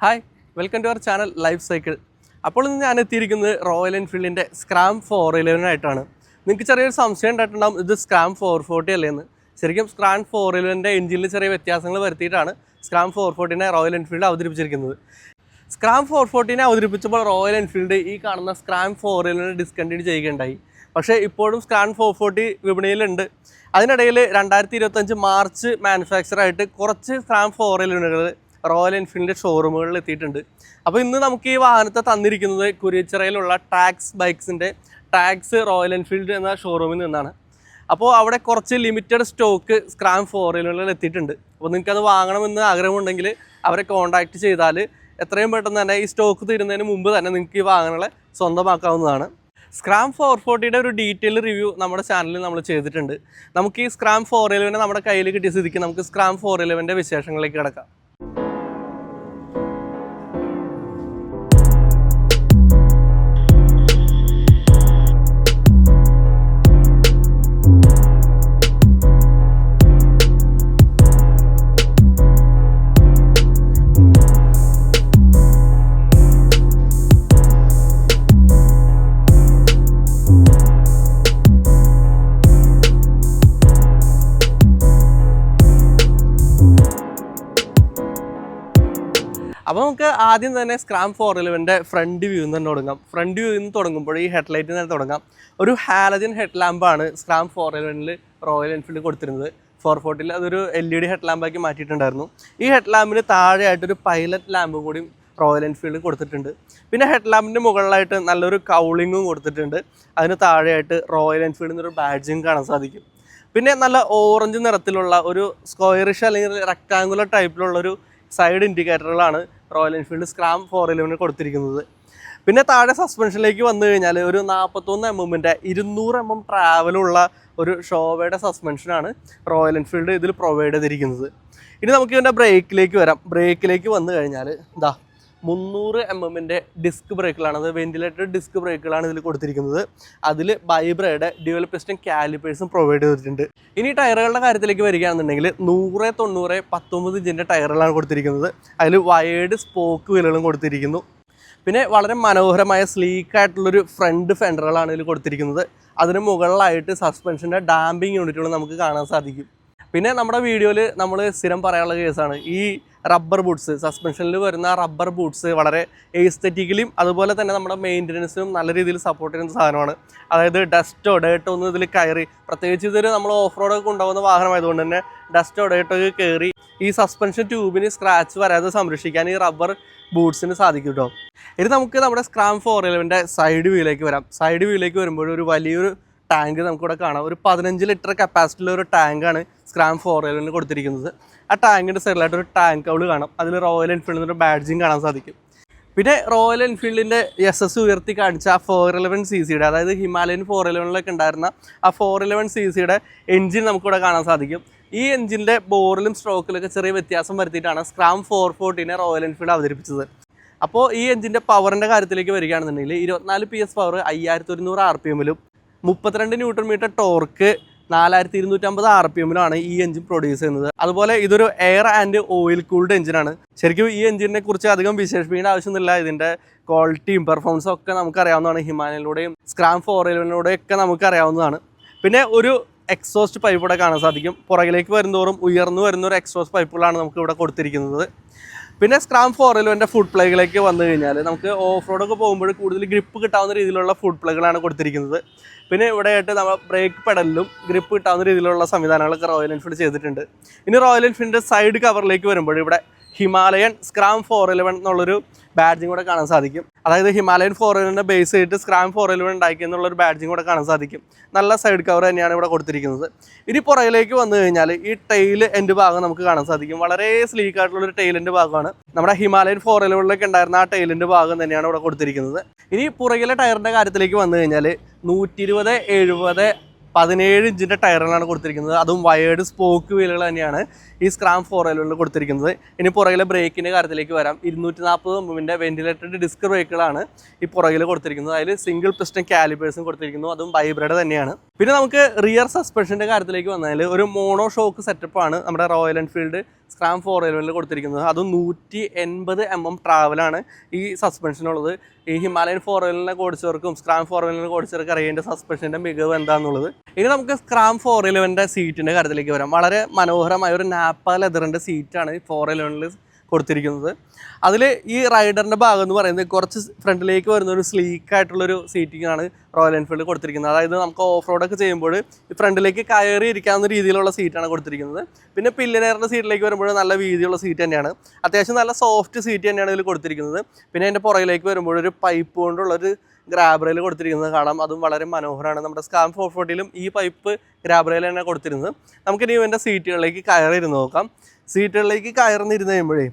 Hi welcome to our channel life cycle അപ്പോൾ ഇന്ന് ഞാൻ എത്തിയിരിക്കുന്നത് റോയൽ എൻഫീൽഡിന്റെ സ്ക്രാം ഫോർ ഇലവനായിട്ടാണ് നിങ്ങൾക്ക് ചെറിയൊരു സംശയം ഉണ്ടായിട്ടുണ്ടാവും ഇത് സ്ക്രാം ഫോർ ഫോർട്ടി അല്ലേന്ന്. ശരിക്കും സ്ക്രാം ഫോർ ഇലവന്റെ എഞ്ചിനിൽ ചെറിയ വ്യത്യാസങ്ങൾ വരുത്തിയിട്ടാണ് സ്ക്രാം ഫോർ ഫോർട്ടീനെ റോയൽ എൻഫീൽഡ് അവതരിപ്പിച്ചിരിക്കുന്നത്. സ്ക്രാം ഫോർ ഫോർട്ടീനെ അവതരിപ്പിച്ചപ്പോൾ റോയൽ എൻഫീൽഡ് ഈ കാണുന്ന സ്ക്രാം ഫോർ ഇലവനെ ഡിസ്കണ്ടിന്യൂ ചെയ്യുകയുണ്ടായി. പക്ഷേ ഇപ്പോഴും സ്ക്രാം ഫോർ ഫോർട്ടി വിപണിയിലുണ്ട്. അതിനിടയിൽ രണ്ടായിരത്തി ഇരുപത്തഞ്ച് മാർച്ച് മാനുഫാക്ചറായിട്ട് കുറച്ച് സ്ക്രാം ഫോർ ഇലവനുകൾ റോയൽ എൻഫീൽഡിന്റെ ഷോറൂമുകളിൽ എത്തിയിട്ടുണ്ട്. അപ്പോൾ ഇന്ന് നമുക്ക് ഈ വാഹനത്തെ തന്നിരിക്കുന്നത് കുരിച്ചിറയിലുള്ള ടാക്സ് ബൈക്സിന്റെ ടാക്സ് റോയൽ എൻഫീൽഡ് എന്ന ഷോറൂമിൽ നിന്നാണ്. അപ്പോൾ അവിടെ കുറച്ച് ലിമിറ്റഡ് സ്റ്റോക്ക് സ്ക്രാം ഫോറിലുകളിൽ എത്തിയിട്ടുണ്ട്. അപ്പോൾ നിങ്ങൾക്കത് വാങ്ങണമെന്ന് ആഗ്രഹമുണ്ടെങ്കിൽ അവരെ കോൺടാക്റ്റ് ചെയ്താൽ എത്രയും പെട്ടെന്ന് തന്നെ ഈ സ്റ്റോക്ക് തീരുന്നതിന് മുമ്പ് തന്നെ നിങ്ങൾക്ക് ഈ വാഹനങ്ങളെ സ്വന്തമാക്കാവുന്നതാണ്. സ്ക്രാം ഫോർ ഫോർട്ടിയുടെ ഒരു ഡീറ്റെയിൽ റിവ്യൂ നമ്മുടെ ചാനലിൽ നമ്മൾ ചെയ്തിട്ടുണ്ട്. നമുക്ക് ഈ സ്ക്രാം ഫോർ ഇലവനെ നമ്മുടെ കയ്യിൽ കിട്ടിയ സ്ഥിതിക്ക് നമുക്ക് സ്ക്രാം ഫോർ ഇലവന്റെ വിശേഷങ്ങളിലേക്ക് കിടക്കാം. അപ്പോൾ നമുക്ക് ആദ്യം തന്നെ സ്ക്രാം ഫോർ ഇലവന്റെ ഫ്രണ്ട് വ്യൂ നിന്ന് തുടങ്ങാം ഫ്രണ്ട് വ്യൂ നിന്ന് തുടങ്ങുമ്പോൾ ഈ ഹെഡ്ലൈറ്റിൽ നിന്ന് തുടങ്ങാം. ഒരു ഹാലജൻ ഹെഡ് ലാമ്പാണ് സ്ക്രാം ഫോർ ഇലവനിൽ റോയൽ എൻഫീൽഡ് കൊടുത്തിരുന്നത്. ഫോർ ഫോർട്ടിൽ അതൊരു എൽ ഇ ഡി ഹെഡ് ലാമ്പാക്കി മാറ്റിയിട്ടുണ്ടായിരുന്നു. ഈ ഹെഡ് ലാമ്പിന് താഴെയായിട്ടൊരു പൈലറ്റ് ലാമ്പ് കൂടി റോയൽ എൻഫീൽഡ് കൊടുത്തിട്ടുണ്ട്. പിന്നെ ഹെഡ് ലാമ്പിന്റെ മുകളിലായിട്ട് നല്ലൊരു കൗളിങ്ങും കൊടുത്തിട്ടുണ്ട്. അതിന് താഴെയായിട്ട് റോയൽ എൻഫീൽഡിൽ നിന്നൊരു ബാഡ്ജിങ് കാണാൻ സാധിക്കും. പിന്നെ നല്ല ഓറഞ്ച് നിറത്തിലുള്ള ഒരു സ്ക്വയറിഷ് അല്ലെങ്കിൽ റെക്ടാങ്കുലർ ടൈപ്പിലുള്ള ഒരു സൈഡ് ഇൻഡിക്കേറ്ററുകളാണ് റോയൽ എൻഫീൽഡ് സ്ക്രാം ഫോർ ഇലവന് കൊടുത്തിരിക്കുന്നത്. പിന്നെ താഴെ സസ്പെൻഷനിലേക്ക് വന്നു കഴിഞ്ഞാൽ ഒരു നാൽപ്പത്തൊന്ന് എം എമ്മിന്റെ ഇരുന്നൂറ് എം എം ട്രാവലുള്ള ഒരു ഷോവയുടെ സസ്പെൻഷനാണ് റോയൽ എൻഫീൽഡ് ഇതിൽ പ്രൊവൈഡ് ചെയ്തിരിക്കുന്നത്. ഇനി നമുക്ക് ഇതിന്റെ ബ്രേക്കിലേക്ക് വരാം. ബ്രേക്കിലേക്ക് വന്നു കഴിഞ്ഞാൽ ഇതാ മുന്നൂറ് എം എമ്മിന്റെ ഡിസ്ക് ബ്രേക്കുകളാണ് അത് വെന്റിലേറ്റഡ് ഡിസ്ക് ബ്രേക്കുകളാണ് ഇതിൽ കൊടുത്തിരിക്കുന്നത്. അതിൽ ബൈബ്രയുടെ ഡ്യുവൽ പിസ്റ്റൺ കാലിപ്പേഴ്സും പ്രൊവൈഡ് ചെയ്തിട്ടുണ്ട്. ഇനി ടയറുകളുടെ കാര്യത്തിലേക്ക് വരികയാണെന്നുണ്ടെങ്കിൽ നൂറ് തൊണ്ണൂറ് പത്തൊമ്പത് ഇഞ്ചിന്റെ ടയറുകളാണ് കൊടുത്തിരിക്കുന്നത്. അതിൽ വയേർഡ് സ്പോക്ക് വീലുകളും കൊടുത്തിരിക്കുന്നു. പിന്നെ വളരെ മനോഹരമായ സ്ലീക്ക് ആയിട്ടുള്ളൊരു ഫ്രണ്ട് ഫെൻഡറുകളാണ് ഇതിൽ കൊടുത്തിരിക്കുന്നത്. അതിന് മുകളിലായിട്ട് സസ്പെൻഷന്റെ ഡാമ്പിങ് യൂണിറ്റുകൾ നമുക്ക് കാണാൻ സാധിക്കും. പിന്നെ നമ്മുടെ വീഡിയോയിൽ നമ്മൾ സ്ഥിരം പറയാനുള്ള കേസാണ് ഈ റബ്ബർ ബൂട്ട്സ് സസ്പെൻഷനിൽ വരുന്ന റബ്ബർ ബൂട്ട്സ് വളരെ എസ്തറ്റിക്കലിയും അതുപോലെ തന്നെ നമ്മുടെ മെയിന്റനൻസിനും നല്ല രീതിയിൽ സപ്പോർട്ട് ചെയ്യുന്ന സാധനമാണ്. അതായത് ഡസ്റ്റോ ഡേട്ടോ ഒന്നും ഇതിൽ കയറി പ്രത്യേകിച്ച് ഇതൊരു നമ്മൾ ഓഫ് റോഡൊക്കെ കൊണ്ടുപോകുന്ന വാഹനമായതുകൊണ്ട് തന്നെ ഡസ്റ്റോ ഡേട്ടോ ഒക്കെ കയറി ഈ സസ്പെൻഷൻ ട്യൂബിന് സ്ക്രാച്ച് വരാതെ സംരക്ഷിക്കാൻ ഈ റബ്ബർ ബൂട്ട്സിന് സാധിക്കും കേട്ടോ ഇനി നമുക്ക് നമ്മുടെ സ്ക്രാം ഫോർ ഇലവന്റെ സൈഡ് വ്യൂയിലേക്ക് വരാം. സൈഡ് വ്യൂയിലേക്ക് വരുമ്പോൾ ഒരു വലിയൊരു ടാങ്ക് നമുക്കിവിടെ കാണാം. ഒരു പതിനഞ്ച് ലിറ്റർ കപ്പാസിറ്റിയുള്ള ഒരു ടാങ്കാണ് സ്ക്രാം ഫോർ എലിന് കൊടുത്തിരിക്കുന്നത്. ആ ടാങ്കിന്റെ സൈഡിലായിട്ട് ഒരു ടാങ്ക് കൗൾ കാണാം. അതിൽ റോയൽ എൻഫീൽഡിന്റെ ഒരു ബാഡ്ജിങ് കാണാൻ സാധിക്കും. പിന്നെ റോയൽ എൻഫീൽഡിന്റെ എസ് എസ് ഉയർത്തി കാണിച്ച ആ ഫോർ ഇലവൻ സി സിയുടെ അതായത് ഹിമാലയൻ ഫോർ ഇലവനിലൊക്കെ ഉണ്ടായിരുന്ന ആ ഫോർ ഇലവൻ സി സിയുടെ എൻജിൻ നമുക്കിവിടെ കാണാൻ സാധിക്കും. ഈ എൻജിന്റെ ബോറിലും സ്ട്രോക്കിലൊക്കെ ചെറിയ വ്യത്യാസം വരുത്തിയിട്ടാണ് സ്ക്രാം ഫോർ ഫോർട്ടീനെ റോയൽ എൻഫീൽഡ് അവതരിപ്പിച്ചത്. അപ്പോൾ ഈ എഞ്ചിന്റെ പവറിന്റെ കാര്യത്തിലേക്ക് വരികയാണെന്നുണ്ടെങ്കിൽ ഇരുപത്തിനാല് പി എസ് പവർ അയ്യായിരത്തി ഒരുന്നൂറ് ആർ പി എമ്മിലും മുപ്പത്തിരണ്ട് ന്യൂട്രൺ മീറ്റർ ടോർക്ക് നാലായിരത്തി ഇരുന്നൂറ്റമ്പത് ആർ പി എമ്മിലാണ് ഈ എഞ്ചിൻ പ്രൊഡ്യൂസ് ചെയ്യുന്നത്. അതുപോലെ ഇതൊരു എയർ ആൻഡ് ഓയിൽ കൂൾഡ് എഞ്ചിനാണ് ശരിക്കും ഈ എഞ്ചിനെ കുറിച്ച് അധികം വിശേഷിപ്പിക്കേണ്ട ആവശ്യമൊന്നുമില്ല. ഇതിന്റെ ക്വാളിറ്റിയും പെർഫോമൻസും ഒക്കെ നമുക്കറിയാവുന്നതാണ്. ഹിമാലയിലൂടെയും സ്ക്രാം ഫോറിലൂടെയും ഒക്കെ നമുക്കറിയാവുന്നതാണ്. പിന്നെ ഒരു എക്സോസ്റ്റ് പൈപ്പ് ഇവിടെ കാണാൻ സാധിക്കും. പുറകിലേക്ക് വരുന്നതോറും ഉയർന്നു വരുന്ന ഒരു എക്സോസ്റ്റ് പൈപ്പുകളാണ് നമുക്ക് ഇവിടെ കൊടുത്തിരിക്കുന്നത്. പിന്നെ സ്ക്രാം ഫോറിലുവിന്റെ ഫുഡ് പ്ലേകളിലേക്ക് വന്നു കഴിഞ്ഞാൽ നമുക്ക് ഓഫ് റോഡൊക്കെ പോകുമ്പോൾ കൂടുതൽ ഗ്രിപ്പ് കിട്ടാവുന്ന രീതിയിലുള്ള ഫുഡ് പ്ലേകളാണ് കൊടുത്തിരിക്കുന്നത്. പിന്നെ ഇവിടെയായിട്ട് നമ്മൾ ബ്രേക്ക് പെഡലിലും ഗ്രിപ്പ് കിട്ടാവുന്ന രീതിയിലുള്ള സംവിധാനങ്ങളൊക്കെ റോയൽ എൻഫീൽഡ് ചെയ്തിട്ടുണ്ട്. ഇനി റോയൽ എൻഫീൽഡിന്റെ സൈഡ് കവറിലേക്ക് വരുമ്പോൾ ഇവിടെ ഹിമാലയൻ സ്ക്രാം ഫോർ ഇലവൻ എന്നുള്ളൊരു ബാഡ്ജിങ് കൂടെ കാണാൻ സാധിക്കും. അതായത് ഹിമാലയൻ ഇലവനെ ബേസ് ചെയ്തിട്ട് സ്ക്രാം ഇലവൻ ഉണ്ടാക്കി എന്നുള്ളൊരു ബാഡ്ജിങ് കൂടെ കാണാൻ സാധിക്കും. നല്ല സൈഡ് കവർ തന്നെയാണ് ഇവിടെ കൊടുത്തിരിക്കുന്നത്. ഇനി പുറകിലേക്ക് വന്നു കഴിഞ്ഞാൽ ഈ ടൈൽ എന്റെ ഭാഗം നമുക്ക് കാണാൻ സാധിക്കും. വളരെ സ്ലീക്ക് ആയിട്ടുള്ള ഒരു ടൈലിന്റെ ഭാഗമാണ്. നമ്മുടെ ഹിമാലയൻ ഫോർ ഇലവനിലൊക്കെ ഉണ്ടായിരുന്ന ആ ടൈലിന്റെ ഭാഗം തന്നെയാണ് ഇവിടെ കൊടുത്തിരിക്കുന്നത്. ഇനി പുറകിലെ ടയറിന്റെ കാര്യത്തിലേക്ക് വന്നു കഴിഞ്ഞാൽ നൂറ്റി ഇരുപത് എഴുപത് പതിനേഴ് ഇഞ്ചിന്റെ ടയറുകളാണ് കൊടുത്തിരിക്കുന്നത്. അതും വയേർഡ് സ്പോക്ക് വീലുകൾ തന്നെയാണ് ഈ സ്ക്രാം വീലുകൾ കൊടുത്തിരിക്കുന്നത്. ഇനി പുറകിലെ ബ്രേക്കിന്റെ കാര്യത്തിലേക്ക് വരാം. ഇരുന്നൂറ്റി നാൽപ്പത് മുമ്പിന്റെ വെന്റിലേറ്റഡ് ഡിസ്ക് ബ്രേക്കുകളാണ് ഈ പുറകിൽ കൊടുത്തിരിക്കുന്നത്. അതിൽ സിംഗിൾ പിസ്റ്റൺ കാലിബേഴ്സും കൊടുത്തിരിക്കുന്നു. അതും ബൈബ്രഡ് തന്നെയാണ്. പിന്നെ നമുക്ക് റിയർ സസ്പെൻഷന്റെ കാര്യത്തിലേക്ക് വന്നാൽ ഒരു മോണോ ഷോക്ക് സെറ്റപ്പാണ് നമ്മുടെ റോയൽ എൻഫീൽഡ് സ്ക്രാം ഫോർ എലവനിൽ കൊടുത്തിരിക്കുന്നത്. അതും നൂറ്റി എൺപത് എം എം ട്രാവലാണ് ഈ സസ്പെൻഷനുള്ളത് ഈ ഹിമാലയൻ ഫോർ എലിനെ ഓടിച്ചവർക്കും സ്ക്രാം ഫോർ വീലറിനെ ഓടിച്ചവർക്ക് അറിയേണ്ട സസ്പെൻഷന്റെ മികവ് എന്താണെന്നുള്ളത് ഇനി നമുക്ക് സ്ക്രാം ഫോർ ഇലവന്റെ സീറ്റിന്റെ കാര്യത്തിലേക്ക് വരാം. വളരെ മനോഹരമായ ഒരു നാപ്പ ലെതറിന്റെ സീറ്റാണ് ഈ ഫോർ ഇലവനിൽ കൊടുത്തിരിക്കുന്നത്. അതിൽ ഈ റൈഡറിന്റെ ഭാഗം എന്ന് പറയുന്നത് കുറച്ച് ഫ്രണ്ടിലേക്ക് വരുന്ന ഒരു സ്ലീക്ക് ആയിട്ടുള്ളൊരു സീറ്റിംഗ് ആണ് റോയൽ എൻഫീൽഡ് കൊടുത്തിരിക്കുന്നത്. അതായത് നമുക്ക് ഓഫ് റോഡൊക്കെ ചെയ്യുമ്പോൾ ഫ്രണ്ടിലേക്ക് കയറി ഇരിക്കാവുന്ന രീതിയിലുള്ള സീറ്റാണ് കൊടുത്തിരിക്കുന്നത്. പിന്നെ പില്ലനേറിന്റെ സീറ്റിലേക്ക് വരുമ്പോൾ നല്ല വീതിയുള്ള സീറ്റ് തന്നെയാണ്. അത്യാവശ്യം നല്ല സോഫ്റ്റ് സീറ്റ് തന്നെയാണ് ഇതിൽ കൊടുത്തിരിക്കുന്നത്. പിന്നെ അതിന്റെ പുറകിലേക്ക് വരുമ്പോൾ ഒരു പൈപ്പ് കൊണ്ടുള്ളൊരു ഗ്രാബ്രയിൽ കൊടുത്തിരിക്കുന്നത് കാണാം. അതും വളരെ മനോഹരമാണ്. നമ്മുടെ സ്കാം ഫോർ ഫോർട്ടിയിലും ഈ പൈപ്പ് ഗ്രാബ്രയിൽ തന്നെ കൊടുത്തിരുന്നത്. നമുക്കിനി ഇവന്റെ സീറ്റുകളിലേക്ക് കയറി കയറിയിരുന്ന് നോക്കാം. സീറ്റുകളിലേക്ക് കയറുന്നിരുന്ന് കഴിയുമ്പോഴേ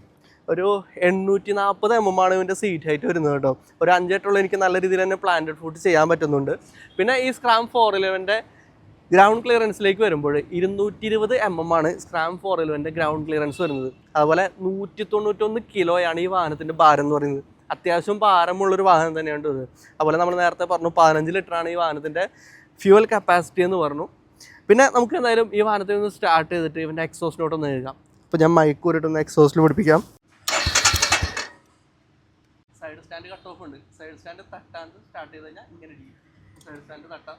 ഒരു എണ്ണൂറ്റി നാൽപ്പത് എം എം ആണ് ഇവന്റെ സീറ്റ് ഹൈറ്റ് വരുന്നത് കേട്ടോ. ഒരു അഞ്ചെട്ടുള്ള എനിക്ക് നല്ല രീതിയിൽ തന്നെ പ്ലാന്റഡ് ഫുഡ് ചെയ്യാൻ പറ്റുന്നുണ്ട്. പിന്നെ ഈ സ്ക്രാം ഫോർ ഇലവന്റെ ഗ്രൗണ്ട് ക്ലിയറൻസിലേക്ക് വരുമ്പോൾ ഇരുന്നൂറ്റി ഇരുപത് എം എം ആണ് സ്ക്രാം ഫോർ ഇലവന്റെ ഗ്രൗണ്ട് ക്ലിയറൻസ് വരുന്നത്. അതുപോലെ നൂറ്റി തൊണ്ണൂറ്റൊന്ന് കിലോയാണ് ഈ വാഹനത്തിന്റെ ഭാരം എന്ന് പറയുന്നത്. അത്യാവശ്യം ഭാരമുള്ളൊരു വാഹനം തന്നെയാണ് ഇത് അതുപോലെ നമ്മൾ നേരത്തെ പറഞ്ഞു പതിനഞ്ച് ലിറ്ററാണ് ഈ വാഹനത്തിന്റെ ഫ്യൂവൽ കപ്പാസിറ്റി എന്ന് പറഞ്ഞു. പിന്നെ നമുക്ക് എന്തായാലും ഈ വാഹനത്തിൽ നിന്ന് സ്റ്റാർട്ട് ചെയ്തിട്ട് ഇവന്റെ എക്സോസ് നോട്ട് ഒന്ന് എഴുതാം. അപ്പോൾ ഞാൻ മൈക്ക് മൈക്കൂരിട്ടൊന്ന് എക്സോസിൽ പിടിപ്പിക്കാം. സൈഡ് സ്റ്റാൻഡ് കട്ട് ഓഫ് ഉണ്ട്. സൈഡ് സ്റ്റാൻഡ് തട്ടാണ്ട് സ്റ്റാർട്ട് ചെയ്ത് കഴിഞ്ഞാൽ ഇങ്ങനെ ഇരിക്കും. സൈഡ് സ്റ്റാൻഡ് തട്ടാം.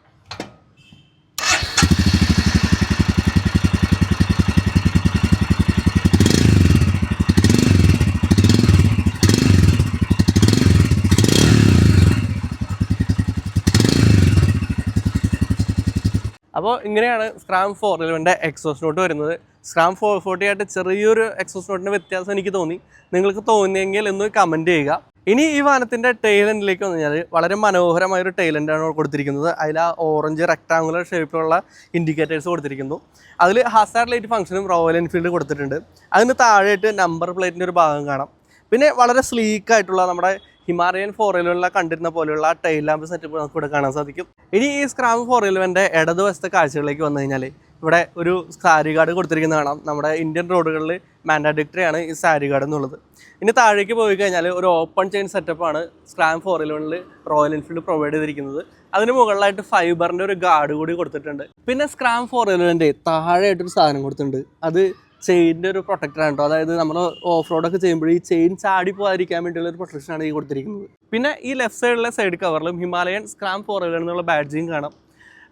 അപ്പോൾ ഇങ്ങനെയാണ് സ്ക്രാം ഫോർ ഇലവന്റെ എക്സോസ് നോട്ട് വരുന്നത്. സ്ക്രാം ഫോ ഫോർട്ടി ആയിട്ട് ചെറിയൊരു എക്സോസ് നോട്ടിന്റെ വ്യത്യാസം എനിക്ക് തോന്നി. നിങ്ങൾക്ക് തോന്നിയെങ്കിൽ ഒന്ന് കമന്റ് ചെയ്യുക. ഇനി ഈ വാനത്തിന്റെ ടൈലൻഡിലേക്ക് വന്നു കഴിഞ്ഞാൽ വളരെ മനോഹരമായ ഒരു ടൈലന്റാണ് കൊടുത്തിരിക്കുന്നത്. അതിൽ ആ ഓറഞ്ച് റെക്ടാങ്കുലർ ഷേപ്പിലുള്ള ഇൻഡിക്കേറ്റേഴ്സ് കൊടുത്തിരിക്കുന്നു. അതിൽ ഹസാർഡ് ലൈറ്റ് ഫംഗ്ഷനും റോയൽ എൻഫീൽഡ് കൊടുത്തിട്ടുണ്ട്. അതിന് താഴെയായിട്ട് നമ്പർ പ്ലേറ്റിന്റെ ഒരു ഭാഗം കാണാം. പിന്നെ വളരെ സ്ലീക്ക് ആയിട്ടുള്ള നമ്മുടെ ഹിമാലയൻ ഫോർ വീലറിലെ കണ്ടിരുന്ന പോലെയുള്ള ടൈൽ ലാമ്പ് സെറ്റപ്പ് നമുക്ക് ഇവിടെ കാണാൻ സാധിക്കും. ഇനി ഈ സ്ക്രാം വീലറിന്റെ ഇടതുവശത്തെ കാഴ്ചകളിലേക്ക് വന്നു കഴിഞ്ഞാൽ ഇവിടെ ഒരു സാരി കാർഡ് കൊടുത്തിരിക്കുന്നത് കാണാം. നമ്മുടെ ഇന്ത്യൻ റോഡുകളിൽ മാൻഡാഡിക്ടറി ആണ് ഈ സാരി കാർഡ് എന്നുള്ളത്. ഇനി താഴേക്ക് പോയി കഴിഞ്ഞാൽ ഒരു ഓപ്പൺ ചെയിൻ സെറ്റപ്പാണ് സ്ക്രാം ഫോർ ഇലവനിൽ റോയൽ എൻഫീൽഡ് പ്രൊവൈഡ് ചെയ്തിരിക്കുന്നത്. അതിന് മുകളിലായിട്ട് ഫൈബറിന്റെ ഒരു ഗാർഡ് കൂടി കൊടുത്തിട്ടുണ്ട്. പിന്നെ സ്ക്രാം ഫോർ ഇലവന്റെ താഴെയായിട്ടൊരു സാധനം കൊടുത്തിട്ടുണ്ട്. അത് ചെയിന്റെ ഒരു പ്രൊട്ടക്ടറാണ് കേട്ടോ. അതായത് നമ്മൾ ഓഫ് റോഡൊക്കെ ചെയ്യുമ്പോൾ ഈ ചെയിൻ ചാടി പോകാതിരിക്കാൻ വേണ്ടിയുള്ള ഒരു പ്രൊട്ടക്ഷനാണ് ഈ കൊടുത്തിരിക്കുന്നത്. പിന്നെ ഈ ലെഫ്റ്റ് സൈഡിലെ സൈഡ് കവറിലും ഹിമാലയൻ സ്ക്രാം ഫോർ എന്നുള്ള ബാഡ്ജിങ് കാണാം.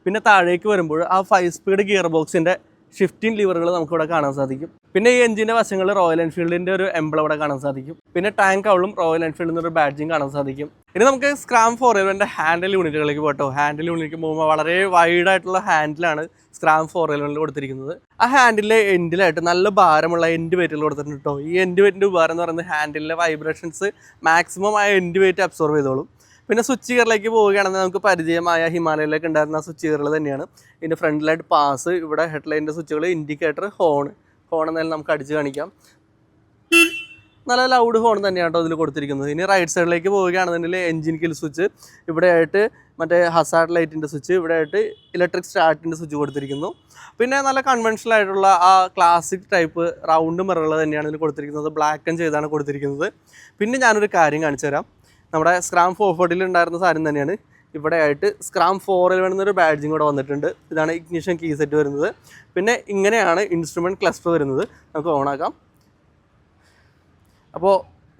പിന്നെ താഴേക്ക് വരുമ്പോൾ ആ ഫൈവ് സ്പീഡ് ഗിയർ ബോക്സിന്റെ ഷിഫ്റ്റിംഗ് ലിവറുകൾ നമുക്കിവിടെ കാണാൻ സാധിക്കും. പിന്നെ ഈ എഞ്ചിന്റെ വശങ്ങൾ റോയൽ എൻഫീൽഡിന്റെ ഒരു എംബിൾ അവിടെ കാണാൻ സാധിക്കും. പിന്നെ ടാങ്ക് അവളും റോയൽ എൻഫീൽഡിൽ നിന്നൊരു ബാഡ്ജിങ് കാണാൻ സാധിക്കും. ഇനി നമുക്ക് സ്ക്രാം ഫോർ ഇലവന്റെ ഹാൻഡിൽ യൂണിറ്റുകളിലേക്ക് പോട്ടോ. ഹാൻഡിൽ യൂണിറ്റിലേക്ക് പോകുമ്പോൾ വളരെ വൈഡ് ആയിട്ടുള്ള ഹാൻഡിലാണ് സ്ക്രാം ഫോർ ഇലവനിൽ കൊടുത്തിരിക്കുന്നത്. ആ ഹാൻഡിലെ എൻഡിലായിട്ട് നല്ല ഭാരമുള്ള എൻഡ് വെയിറ്റുകൾ കൊടുത്തിട്ടുണ്ട് കേട്ടോ ഈ എൻഡ് വെയിറ്റിന്റെ ഉപകാരം എന്ന് പറയുന്നത് ഹാൻഡിലെ വൈബ്രേഷൻസ് മാക്സിമം ആ എൻഡ് വെയിറ്റ് അബ്സോർവ് ചെയ്തോളും. പിന്നെ സ്വിച്ച് പോവുകയാണെങ്കിൽ നമുക്ക് പരിചയമായ ഹിമാലയയിലേക്ക് ഉണ്ടായിരുന്ന സ്വിച്ച് തന്നെയാണ്. ഇതിന്റെ ഫ്രണ്ടിലായിട്ട് പാസ് ഇവിടെ ഹെഡ്ലൈറ്റിന്റെ സ്വിച്ചുകൾ ഇൻഡിക്കേറ്റർ ഹോൺ ഹോൺ എന്നാലും നമുക്ക് അടിച്ച് കാണിക്കാം. നല്ല ലൗഡ് ഹോൺ തന്നെയാണ് ഇതിൽ കൊടുത്തിരിക്കുന്നത്. ഇനി റൈറ്റ് സൈഡിലേക്ക് പോവുകയാണെന്നുണ്ടെങ്കിൽ എഞ്ചിൻ കിൽ സ്വിച്ച് ഇവിടെ ആയിട്ട് മറ്റേ ഹസാർഡ് ലൈറ്റിന്റെ സ്വിച്ച് ഇവിടെ ആയിട്ട് ഇലക്ട്രിക് സ്റ്റാർട്ടിന്റെ സ്വിച്ച് കൊടുത്തിരിക്കുന്നു. പിന്നെ നല്ല കൺവെൻഷണൽ ആയിട്ടുള്ള ആ ക്ലാസിക് ടൈപ്പ് റൗണ്ട് മിററുകൾ തന്നെയാണ് ഇതിൽ കൊടുത്തിരിക്കുന്നത്. ബ്ലാക്ക് ആൻഡ് ചെയ്താണ് കൊടുത്തിരിക്കുന്നത്. പിന്നെ ഞാനൊരു കാര്യം കാണിച്ചു തരാം നമ്മുടെ സ്ക്രാം ഫോർ ഫോർട്ടിൽ ഉണ്ടായിരുന്ന സാധനം തന്നെയാണ്. ഇവിടെ ആയിട്ട് സ്ക്രാം ഫോറിൽ വേണമെന്നൊരു ബാഡ്ജിങ് കൂടെ വന്നിട്ടുണ്ട്. ഇതാണ് ഇഗ്നിഷൻ കീ സെറ്റ് വരുന്നത്. പിന്നെ ഇങ്ങനെയാണ് ഇൻസ്ട്രുമെന്റ് ക്ലസ്റ്റർ വരുന്നത്. നമുക്ക് ഓണാക്കാം അപ്പോൾ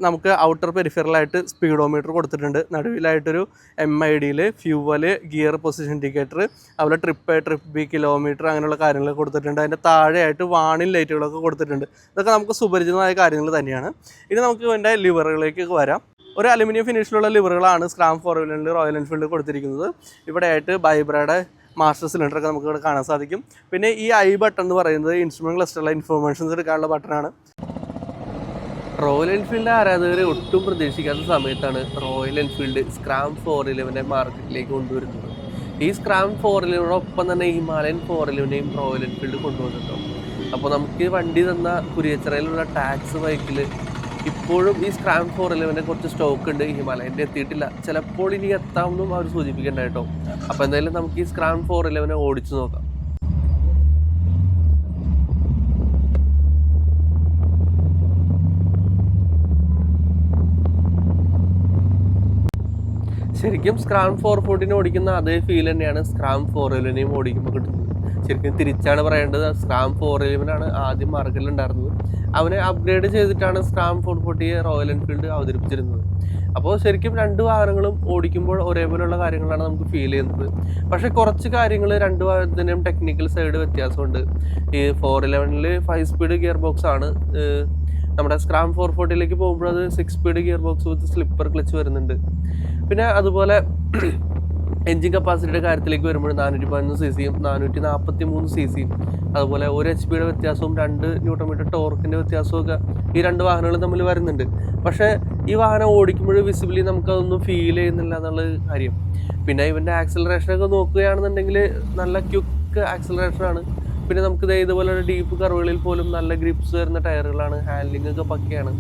നമുക്ക് ഔട്ടർ പെരിഫറലായിട്ട് സ്പീഡോമീറ്റർ കൊടുത്തിട്ടുണ്ട്. നടുവിലായിട്ടൊരു എം ഐ ഡിയിൽ ഫ്യൂവൽ ഗിയർ പൊസിഷൻ ഇൻഡിക്കേറ്റർ അതുപോലെ ട്രിപ്പ് ട്രിപ്പ് ബി കിലോമീറ്റർ അങ്ങനെയുള്ള കാര്യങ്ങൾ കൊടുത്തിട്ടുണ്ട്. അതിന്റെ താഴെയായിട്ട് വാണിൽ ലൈറ്റുകളൊക്കെ കൊടുത്തിട്ടുണ്ട്. ഇതൊക്കെ നമുക്ക് സുപരിചിതമായ കാര്യങ്ങൾ തന്നെയാണ്. ഇനി നമുക്ക് ഇതിന്റെ ലിവറുകളിലേക്ക് വരാം. ഒരു അലുമിനിയം ഫിനിഷിലുള്ള ലിവറുകളാണ് സ്ക്രാം ഫോർ വീലറിൽ റോയൽ എൻഫീൽഡ് കൊടുത്തിരിക്കുന്നത്. ഇവിടെ ആയിട്ട് ബൈബ്രയുടെ മാസ്റ്റർ സിലിണ്ടറൊക്കെ നമുക്ക് ഇവിടെ കാണാൻ സാധിക്കും. പിന്നെ ഈ ഐ ബട്ടൺ എന്ന് പറയുന്നത് ഇൻസ്ട്രുമെന്റ് ക്ലസ്റ്ററിലെ ഇൻഫർമേഷൻസ് എടുക്കാനുള്ള ബട്ടണാണ് റോയൽ എൻഫീൽഡ് ആരാധകർ ഒട്ടും പ്രതീക്ഷിക്കാത്ത സമയത്താണ് റോയൽ എൻഫീൽഡ് സ്ക്രാം ഫോർ ഇലവന്റെ മാർക്കറ്റിലേക്ക് കൊണ്ടുവരുന്നത്. ഈ സ്ക്രാം ഫോർ ഇലവനോടൊപ്പം തന്നെ ഹിമാലയൻ ഫോർ ഇലവനെയും റോയൽ എൻഫീൽഡ് കൊണ്ടുവന്നിട്ടുണ്ട്. അപ്പോൾ നമുക്ക് വണ്ടി തന്ന കുരിയച്ചിറയിലുള്ള ടാക്സ് ബൈക്കിൽ ഇപ്പോഴും ഈ സ്ക്രാം ഫോർ ഇലവന്റെ കുറച്ച് സ്റ്റോക്ക് ഉണ്ട്. ഹിമാലയന്റെ എത്തിയിട്ടില്ല. ചിലപ്പോൾ ഇനി എത്താമെന്നും അവർ സൂചിപ്പിക്കണ്ടായിട്ടോ അപ്പോൾ എന്തായാലും നമുക്ക് ഈ സ്ക്രാം ഫോർ ഇലവനെ ഓടിച്ചു നോക്കാം. ശരിക്കും സ്ക്രാം ഫോർ ഫോർട്ടിനെ ഓടിക്കുന്ന അതേ ഫീൽ തന്നെയാണ് സ്ക്രാം ഫോർ ഇലവനെയും ഓടിക്കുമ്പോൾ കിട്ടുന്നത്. ശരിക്കും തിരിച്ചാണ് പറയേണ്ടത്. സ്ക്രാം ഫോർ ഇലവനാണ് ആദ്യം മാർക്കറ്റിലുണ്ടായിരുന്നത് അവനെ അപ്ഗ്രേഡ് ചെയ്തിട്ടാണ് സ്ക്രാം ഫോർ ഫോർട്ടിയെ റോയൽ എൻഫീൽഡ് അവതരിപ്പിച്ചിരുന്നത്. അപ്പോൾ ശരിക്കും രണ്ട് വാഹനങ്ങളും ഓടിക്കുമ്പോൾ ഒരേപോലെയുള്ള കാര്യങ്ങളാണ് നമുക്ക് ഫീൽ ചെയ്യുന്നത്. പക്ഷേ കുറച്ച് കാര്യങ്ങൾ രണ്ട് വാഹനത്തിന്റെയും ടെക്നിക്കൽ സൈഡ് വ്യത്യാസമുണ്ട്. ഈ ഫോർ ഇലവനിൽ ഫൈവ് സ്പീഡ് ഗിയർ ബോക്സ് ആണ്. നമ്മുടെ സ്ക്രാം ഫോർ ഫോർട്ടിയിലേക്ക് പോകുമ്പോൾ അത് six speed gear box with slipper clutch വരുന്നുണ്ട്. പിന്നെ അതുപോലെ എൻജിൻ കപ്പാസിറ്റിയുടെ കാര്യത്തിലേക്ക് വരുമ്പോൾ നാനൂറ്റി പതിനൊന്ന് സി സിയും നാനൂറ്റി നാൽപ്പത്തി മൂന്ന് സി സിയും. അതുപോലെ ഒരു എച്ച് പിയുടെ വ്യത്യാസവും രണ്ട് ന്യൂട്ടൺ മീറ്റർ ടോർക്കിന്റെ വ്യത്യാസമൊക്കെ ഈ രണ്ട് വാഹനങ്ങളും തമ്മിൽ വരുന്നുണ്ട്. പക്ഷേ ഈ വാഹനം ഓടിക്കുമ്പോൾ വിസിബിലി നമുക്കതൊന്നും ഫീൽ ചെയ്യുന്നില്ല എന്നുള്ള കാര്യം. പിന്നെ ഇവന്റെ ആക്സിലറേഷനൊക്കെ നോക്കുകയാണെന്നുണ്ടെങ്കിൽ നല്ല ക്യുക്ക് ആക്സിലറേഷനാണ് പിന്നെ നമുക്ക് ഇതുപോലെ ഡീപ്പ് കർവുകളിൽ പോലും നല്ല ഗ്രിപ്സ് വരുന്ന ടയറുകളാണ്. ഹാൻഡ്ലിംഗ് ഒക്കെ പക്കയാണ്.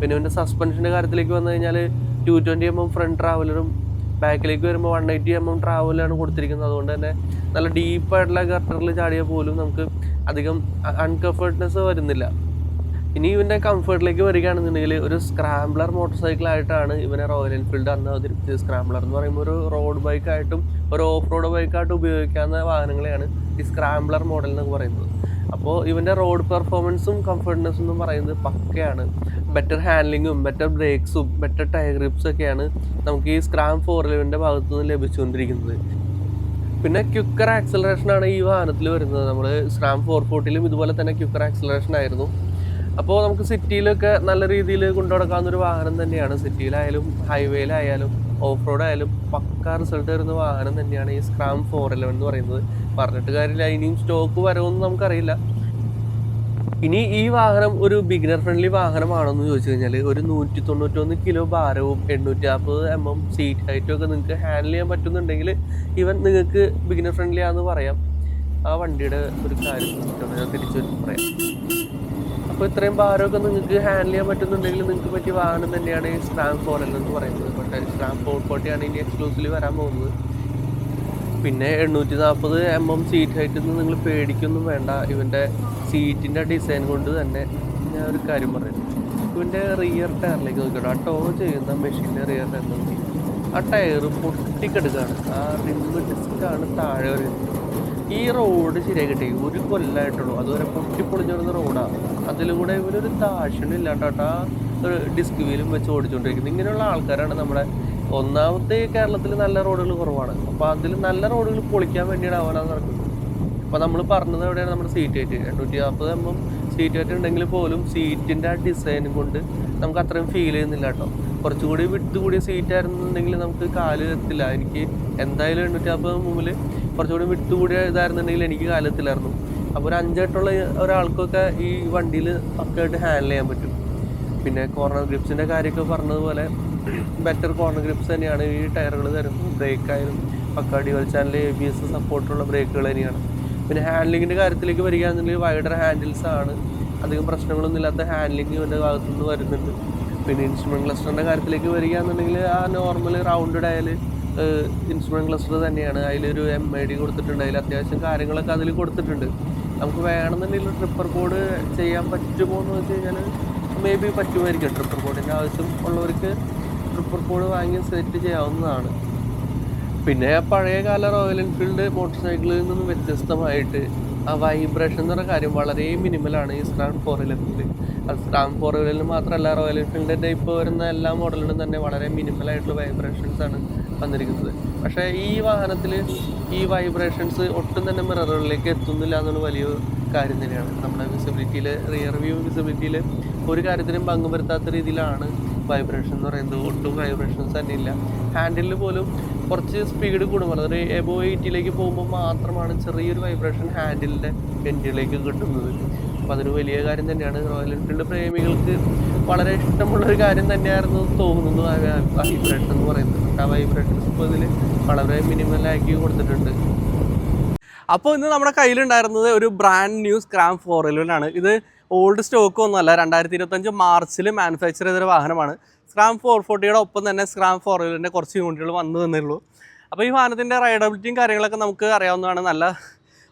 പിന്നെ ഇവന്റെ സസ്പെൻഷന്റെ കാര്യത്തിലേക്ക് വന്നു കഴിഞ്ഞാൽ two twenty M M front ട്രാവലറും ബാക്കിലേക്ക് വരുമ്പോൾ വൺ എയ്റ്റി എം എം ട്രാവലാണ് കൊടുത്തിരിക്കുന്നത്. അതുകൊണ്ട് തന്നെ നല്ല ഡീപ്പായിട്ടുള്ള ഗട്ടറിൽ ചാടിയാൽ പോലും നമുക്ക് അധികം അൺകംഫർട്ട്നെസ് വരുന്നില്ല. ഇനി ഇവന്റെ കംഫർട്ടിലേക്ക് വരികയാണെന്നുണ്ടെങ്കിൽ ഒരു സ്ക്രാംബ്ലർ മോട്ടോർ സൈക്കിളായിട്ടാണ് ഇവനെ റോയൽ എൻഫീൽഡ് അന്ന് അവതരിപ്പിച്ചത്. സ്ക്രാംബ്ലർ എന്ന് പറയുമ്പോൾ ഒരു റോഡ് ബൈക്കായിട്ടും ഒരു ഓഫ് റോഡ് ബൈക്കായിട്ടും ഉപയോഗിക്കാവുന്ന വാഹനങ്ങളെയാണ് ഈ സ്ക്രാംബ്ലർ മോഡൽ എന്ന് പറയുന്നത്. അപ്പോൾ ഇവന്റെ റോഡ് പെർഫോമൻസും കംഫർട്ട്നെസ്സും എന്ന് പറയുന്നത് പക്കയാണ്. ബെറ്റർ ഹാൻഡ്ലിങ്ങും ബെറ്റർ ബ്രേക്സും ബെറ്റർ ടയർ ഗ്രിപ്സും ഒക്കെയാണ് നമുക്ക് ഈ സ്ക്രാം ഫോർ ലെവന്റെ ഭാഗത്തു നിന്ന് ലഭിച്ചുകൊണ്ടിരിക്കുന്നത്. പിന്നെ ക്യുക്കർ ആക്സലറേഷൻ ആണ് ഈ വാഹനത്തിൽ വരുന്നത്. നമ്മൾ സ്ക്രാം ഫോർ ഫോർട്ടിലും ഇതുപോലെ തന്നെ ക്യുക്കർ ആക്സലറേഷൻ ആയിരുന്നു. അപ്പോൾ നമുക്ക് സിറ്റിയിലൊക്കെ നല്ല രീതിയിൽ കൊണ്ടുനടക്കാവുന്ന ഒരു വാഹനം തന്നെയാണ്. സിറ്റിയിലായാലും ഹൈവേയിലായാലും ഓഫ് റോഡായാലും പക്ക റിസൾട്ട് വരുന്ന വാഹനം തന്നെയാണ് ഈ സ്ക്രാം ഫോർ ഇലവൻ എന്ന് പറയുന്നത്. പറഞ്ഞിട്ട് കാര്യമില്ല. ഇനിയും സ്റ്റോക്ക് വരുമെന്ന് നമുക്കറിയില്ല. ഇനി ഈ വാഹനം ഒരു ബിഗിനർ ഫ്രണ്ട്ലി വാഹനമാണോ എന്ന് ചോദിച്ചു കഴിഞ്ഞാൽ ഒരു നൂറ്റി തൊണ്ണൂറ്റൊന്ന് കിലോ ഭാരവും എണ്ണൂറ്റി നാൽപ്പത് എം എം സീറ്റ് ഹൈറ്റും ഒക്കെ നിങ്ങൾക്ക് ഹാൻഡിൽ ചെയ്യാൻ പറ്റുന്നുണ്ടെങ്കിൽ ഇവൻ നിങ്ങൾക്ക് ബിഗിനർ ഫ്രണ്ട്ലി ആണെന്ന് പറയാം. ആ വണ്ടിയുടെ ഒരു കാര്യം ഞാൻ തിരിച്ചു പറയാം. അപ്പോൾ ഇത്രയും ഭാരമൊക്കെ നിങ്ങൾക്ക് ഹാൻഡിൽ ചെയ്യാൻ പറ്റുന്നുണ്ടെങ്കിൽ നിങ്ങൾക്ക് പറ്റിയ വാഹനം തന്നെയാണ് ഈ ഫോർ എൽ എന്ന് പറയുന്നത്. പക്ഷേ സ്ട്രാം ഫോർ ഫോർട്ടിയാണ് ഇനി എക്സ്ക്ലൂസീവ് വരാൻ പോകുന്നത്. പിന്നെ എണ്ണൂറ്റി നാൽപ്പത് എം എം സീറ്റ് ഹൈറ്റിൽ നിന്ന് നിങ്ങൾ പേടിക്കൊന്നും വേണ്ട. ഇവന്റെ സീറ്റിന്റെ ഡിസൈൻ കൊണ്ട് തന്നെ ഞാൻ ഒരു കാര്യം പറയാം ഇവന്റെ റിയർ ടയറിലേക്ക് നോക്കിയിട്ട് ആ ടോ ചെയ്യുന്ന മെഷീന്റെ റിയർ ടയർ നോക്കി. ആ ടയർ പൊട്ടിക്കെടുക്കുകയാണ് ആ റിമ്മ് ഡിസ്ക്കാണ് താഴെ വരുന്നത് ഈ റോഡ് ശരിയാക്കിട്ടെ ഒരു കൊല്ലമായിട്ടുള്ളൂ അതുവരെ പൊട്ടിപ്പൊളിഞ്ഞിരുന്ന റോഡാണ് അതിലൂടെ ഇവരൊരു ദാക്ഷിണ്യം ഒരു ഡിസ്ക് വീലും വെച്ച് ഓടിച്ചുകൊണ്ടിരിക്കുന്നത് ഇങ്ങനെയുള്ള ആൾക്കാരാണ് നമ്മുടെ ഒന്നാമത്തെ കേരളത്തിൽ നല്ല റോഡുകൾ കുറവാണ്. അപ്പോൾ അതിൽ നല്ല റോഡുകൾ പൊളിക്കാൻ വേണ്ടിയാണ് അവനാണ് നടക്കുന്നത്. അപ്പോൾ നമ്മൾ പറഞ്ഞത് എവിടെയാണ് നമ്മുടെ സീറ്റ് ആയിട്ട് എണ്ണൂറ്റി നാൽപ്പത് എം എം സീറ്റ് ആയിട്ട് ഉണ്ടെങ്കിൽ പോലും സീറ്റിന്റെ ആ ഡിസൈനും കൊണ്ട് നമുക്ക് അത്രയും ഫീൽ ചെയ്യുന്നില്ല കേട്ടോ. കുറച്ചുകൂടി വിട്ട് കൂടിയ സീറ്റ് ആയിരുന്നുണ്ടെങ്കിൽ നമുക്ക് കാൽ എത്തില്ല. എനിക്ക് എന്തായാലും എണ്ണൂറ്റി നാൽപ്പത് മുമ്പിൽ കുറച്ചുകൂടി വിട്ട് കൂടിയ ഇതായിരുന്നുണ്ടെങ്കിൽ എനിക്ക് കാലെത്തില്ലായിരുന്നു അപ്പോൾ ഒരു അഞ്ചായിട്ടുള്ള ഒരാൾക്കൊക്കെ ഈ വണ്ടിയിൽ പക്കായിട്ട് ഹാൻഡിൽ ചെയ്യാൻ പറ്റും. പിന്നെ കോർണർ ഗ്രിപ്സിന്റെ കാര്യമൊക്കെ പറഞ്ഞതുപോലെ ബെറ്റർ കോർണർ ഗ്രിപ്സ് തന്നെയാണ്. ഈ ടയറുകൾ തരുന്നത്. ബ്രേക്ക് ആയാലും പക്ക dual channel A B S സപ്പോർട്ടുള്ള ബ്രേക്കുകൾ തന്നെയാണ്. പിന്നെ ഹാൻഡ്ലിങ്ങിന്റെ കാര്യത്തിലേക്ക് വരികയാണെന്നുണ്ടെങ്കിൽ വൈഡർ ഹാൻഡിൽസ് ആണ്. അധികം പ്രശ്നങ്ങളൊന്നും ഇല്ലാത്ത ഹാൻഡ്ലിങ് ഇവന്റെ ഭാഗത്തു നിന്ന് വരുന്നുണ്ട്. പിന്നെ ഇൻസ്ട്രുമെന്റ് ക്ലസ്റ്ററിന്റെ കാര്യത്തിലേക്ക് വരികയാണെന്നുണ്ടെങ്കിൽ ആ നോർമൽ റൗണ്ടഡ് ആയാൽ ഇൻസ്ട്രുമെന്റ് ക്ലസ്റ്റർ തന്നെയാണ്. അതിലൊരു എം ഐ ഡി കൊടുത്തിട്ടുണ്ട്. അതിൽ അത്യാവശ്യം കാര്യങ്ങളൊക്കെ അതിൽ കൊടുത്തിട്ടുണ്ട്. നമുക്ക് വേണമെന്നുണ്ടെങ്കിൽ ട്രിപ്പർ കോഡ് ചെയ്യാൻ പറ്റുമോ എന്ന് വെച്ച് കഴിഞ്ഞാൽ മേ ബി പറ്റുമായിരിക്കും ട്രിപ്പർ കോഡിന്റെ ആവശ്യം ഉള്ളവർക്ക് ട്രിപ്പർ കോഡ് വാങ്ങി സെറ്റ് ചെയ്യാവുന്നതാണ്. പിന്നെ പഴയ കാല റോയൽ എൻഫീൽഡ് മോട്ടോർ സൈക്കിളിൽ നിന്നും വ്യത്യസ്തമായിട്ട് ആ വൈബ്രേഷൻ എന്ന് പറഞ്ഞ കാര്യം വളരെ മിനിമലാണ് ഈ സ്റ്റാം ഫോർ വീലറിൽ അത് സ്റ്റാം ഫോർ വീലറിൽ മാത്രമല്ല റോയൽ എൻഫീൽഡിന്റെ ഇപ്പോൾ വരുന്ന എല്ലാ മോഡലിനും തന്നെ വളരെ മിനിമലായിട്ടുള്ള വൈബ്രേഷൻസ് ആണ് വന്നിരിക്കുന്നത്. പക്ഷേ ഈ വാഹനത്തിൽ ഈ വൈബ്രേഷൻസ് ഒട്ടും തന്നെ മിററുകളിലേക്ക് എത്തുന്നില്ല എന്നുള്ള വലിയ കാര്യം തന്നെയാണ്. നമ്മുടെ വിസിബിലിറ്റിയിൽ റിയർ വ്യൂ വിസിബിലിറ്റിയിൽ ഒരു കാര്യത്തിനും പങ്കുവരുത്താത്ത രീതിയിലാണ് വൈബ്രേഷൻ എന്ന് പറയുന്നത് ഒട്ടും വൈബ്രേഷൻസ് തന്നെ ഇല്ല. ഹാൻഡിലിൽ പോലും കുറച്ച് സ്പീഡ് കൂടുമ്പോൾ അതൊരു എബോ എയ്റ്റിയിലേക്ക് പോകുമ്പോൾ മാത്രമാണ് ചെറിയൊരു വൈബ്രേഷൻ ഹാൻഡിലിന്റെ എൻഡിലേക്ക് കിട്ടുന്നത്. അപ്പോൾ അതൊരു വലിയ കാര്യം തന്നെയാണ്. റോയൽ എൻഫീൽഡ് പ്രേമികൾക്ക് വളരെ ഇഷ്ടമുള്ള ഒരു കാര്യം തന്നെയായിരുന്നു തോന്നുന്നു ആ വൈബ്രേഷൻ എന്ന് പറയുന്നത്. ആ വൈബ്രേഷൻസ് ഇപ്പോൾ ഇതിൽ വളരെ മിനിമലാക്കി കൊടുത്തിട്ടുണ്ട്. അപ്പോൾ ഇന്ന് നമ്മുടെ കയ്യിലുണ്ടായിരുന്നത് ഒരു ബ്രാൻഡ് ന്യൂ സ്ക്രാം ഫോർ ആണ്. ഇത് ഓൾഡ് സ്റ്റോക്ക് ഒന്നുമല്ല രണ്ടായിരത്തി ഇരുപത്തഞ്ച് മാർച്ചിൽ മാനുഫാക്ചർ ചെയ്തൊരു വാഹനമാണ്. സ്ക്രാം ഫോർ ഫോർട്ടിയുടെ ഒപ്പം തന്നെ സ്ക്രാം ഫോർ വീലറിന്റെ കുറച്ച് യൂണിറ്റുകൾ വന്നു തന്നേ ഉള്ളൂ അപ്പോൾ ഈ വാഹനത്തിന്റെ റൈഡബിലിറ്റിയും കാര്യങ്ങളൊക്കെ നമുക്ക് അറിയാവുന്നതാണ്. നല്ല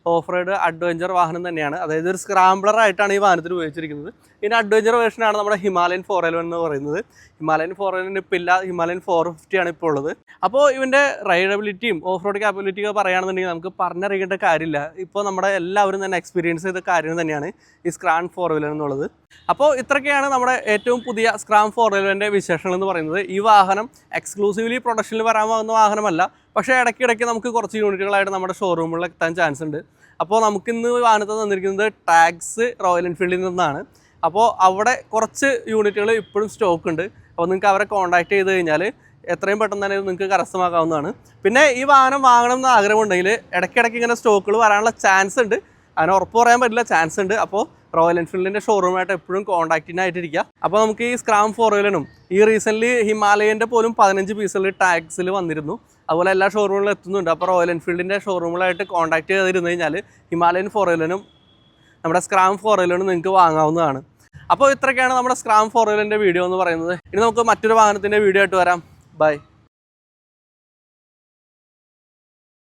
ഓഫ് റോഡ് അഡ്വഞ്ചർ വാഹനം തന്നെയാണ്. അതായത് ഒരു സ്ക്രാംബ്ലർ ആയിട്ടാണ് ഈ വാഹനത്തിൽ ഉപയോഗിച്ചിരിക്കുന്നത്. ഇതിന് അഡ്വഞ്ചർ വേർഷനാണ് നമ്മുടെ ഹിമാലയൻ ഫോർ എലവൻ എന്ന് പറയുന്നത്. ഹിമാലയൻ ഫോർ എലവൻ ഇപ്പോൾ ഇല്ല. ഹിമാലയൻ ഫോർ ഫിഫ്റ്റി ആണ് ഇപ്പോൾ ഉള്ളത്. അപ്പോൾ ഇവന്റെ റൈഡബിലിറ്റിയും ഓഫ് റോഡ് കാപ്പബിലിറ്റി ഒക്കെ പറയുകയാണെന്നുണ്ടെങ്കിൽ നമുക്ക് പറഞ്ഞറിയേണ്ട കാര്യമില്ല. ഇപ്പോൾ നമ്മുടെ എല്ലാവരും തന്നെ എക്സ്പീരിയൻസ് ചെയ്ത കാര്യം തന്നെയാണ് ഈ സ്ക്രാൻ ഫോർ വീലർ എന്നുള്ളത്. അപ്പോൾ ഇത്രയൊക്കെയാണ് നമ്മുടെ ഏറ്റവും പുതിയ സ്ക്രാം ഫോർ വീലറിന്റെ വിശേഷങ്ങൾ എന്ന് പറയുന്നത്. ഈ വാഹനം എക്സ്ക്ലൂസീവ്ലി പ്രൊഡക്ഷനിൽ വരാൻ പോകുന്ന വാഹനമല്ല. പക്ഷേ ഇടയ്ക്കിടയ്ക്ക് നമുക്ക് കുറച്ച് യൂണിറ്റുകളായിട്ട് നമ്മുടെ ഷോറൂമുകളിൽ എത്താൻ ചാൻസ് ഉണ്ട്. അപ്പോൾ നമുക്കിന്ന് വാനത്ത് തന്നിരിക്കുന്നത് ടാക്സ് റോയൽ എൻഫീൽഡിൽ നിന്നാണ്. അപ്പോൾ അവിടെ കുറച്ച് യൂണിറ്റുകൾ ഇപ്പോഴും സ്റ്റോക്ക് ഉണ്ട്. അപ്പോൾ നിങ്ങൾക്ക് അവരെ കോൺടാക്ട് ചെയ്ത് കഴിഞ്ഞാൽ എത്രയും പെട്ടെന്ന് തന്നെ നിങ്ങൾക്ക് കരസ്ഥമാക്കാവുന്നതാണ്. പിന്നെ ഈ വാഹനം വാങ്ങണം എന്ന് ആഗ്രഹമുണ്ടെങ്കിൽ ഇടയ്ക്കിടയ്ക്ക് ഇങ്ങനെ സ്റ്റോക്കുകൾ വരാനുള്ള ചാൻസ് ഉണ്ട്. അതിന് ഉറപ്പ് പറയാൻ പറ്റില്ല ചാൻസ് ഉണ്ട്. അപ്പോൾ റോയൽ എൻഫീൽഡിന്റെ ഷോറൂമായിട്ട് എപ്പോഴും കോൺടാക്റ്റിനായിട്ടിരിക്കുക അപ്പോൾ നമുക്ക് ഈ സ്ക്രാം ഫോർ വീലനും ഈ റീസെന്റ്ലി ഹിമാലയന്റെ പോലും പതിനഞ്ച് പീസുകൾ ടാക്സിൽ വന്നിരുന്നു. അതുപോലെ എല്ലാ ഷോറൂമുകളിലും എത്തുന്നുണ്ട്. അപ്പോൾ റോയൽ എൻഫീൽഡിന്റെ ഷോറൂമുകളായിട്ട് കോൺടാക്ട് ചെയ്തിരുന്നു കഴിഞ്ഞാൽ ഹിമാലയൻ ഫോർ വീലനും നമ്മുടെ സ്ക്രാം ഫോർ വീലനും നിങ്ങൾക്ക് വാങ്ങാവുന്നതാണ്. അപ്പോൾ ഇത്രയൊക്കെയാണ് നമ്മുടെ സ്ക്രാം ഫോർ വീലന്റെ വീഡിയോ എന്ന് പറയുന്നത്. ഇനി നമുക്ക് മറ്റൊരു വാഹനത്തിന്റെ വീഡിയോ ആയിട്ട് വരാം. ബൈ